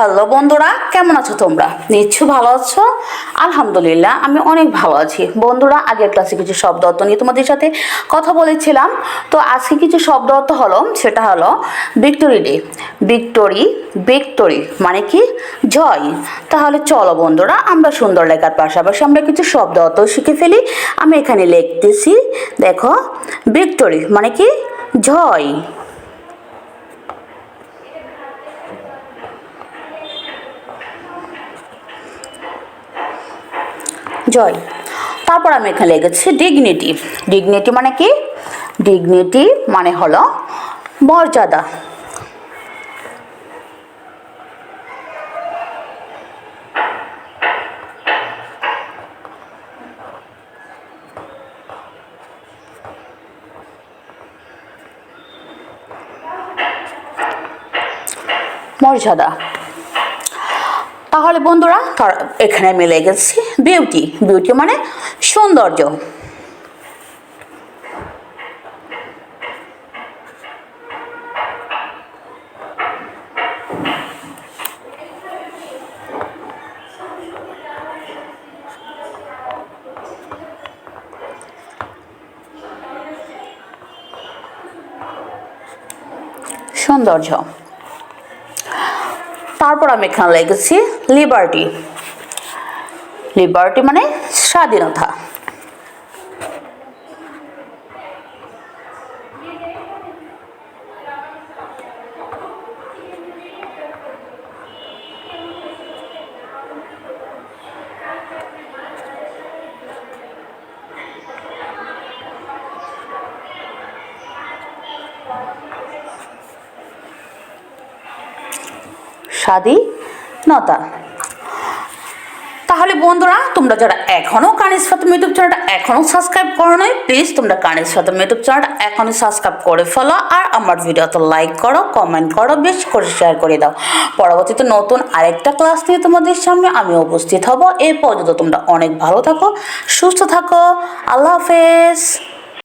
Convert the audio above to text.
Hello বন্ধুরা, কেমন আছো তোমরা? নিশ্চয় ভালো আছো? আলহামদুলিল্লাহ, আমি অনেক ভালো আছি। বন্ধুরা, আগের ক্লাসে কিছু শব্দ অর্থ নিয়ে তোমাদের সাথে কথা বলেছিলাম। তো আজকে কিছু শব্দ অর্থ হলো, সেটা হলো ভিক্টোরি ডে। ভিক্টোরি ভিক্টোরি মানে কি? জয়। তাহলে চলো বন্ধুরা, আমরা সুন্দর লেখার পাশাপাশি আমরা কিছু শব্দ অর্থ শিখে ফেলি। আমি এখানে লিখতেছি, দেখো, ভিক্টোরি মানে কি? জয়। জয়। তারপর আমি এখানে লিখেছি ডিগনিটি ডিগনিটি মানে কি? ডিগনিটি মানে হলো মর্যাদা। মর্যাদা। তাহলে বন্ধুরা এখানে মিলে গেছে। বিউটি বিউটি মানে সৌন্দর্য। সৌন্দর্য। তারপর আমি এখানে লিখেছি লিবার্টি লিবার্টি মানে স্বাধীনতা। স্বাধীনতা তাহলে বন্ধুরা, তোমরা যারা এখনও কানিস ফাতেম ইউটিউব চ্যানেলটা এখনও সাবস্ক্রাইব করো নাই প্লিজ তোমরা কানিস ফাতেম ইউটিউব চ্যানেলটা এখনই সাবস্ক্রাইব করে ফেলো আর আমার ভিডিওতে লাইক করো কমেন্ট করো, বেশ করে শেয়ার করে দাও। পরবর্তীতে নতুন আরেকটা ক্লাস নিয়ে তোমাদের সামনে আমি উপস্থিত হব। এই পর্যন্ত তোমরা অনেক ভালো থাকো, সুস্থ থাকো, আল্লাহ হাফেজ।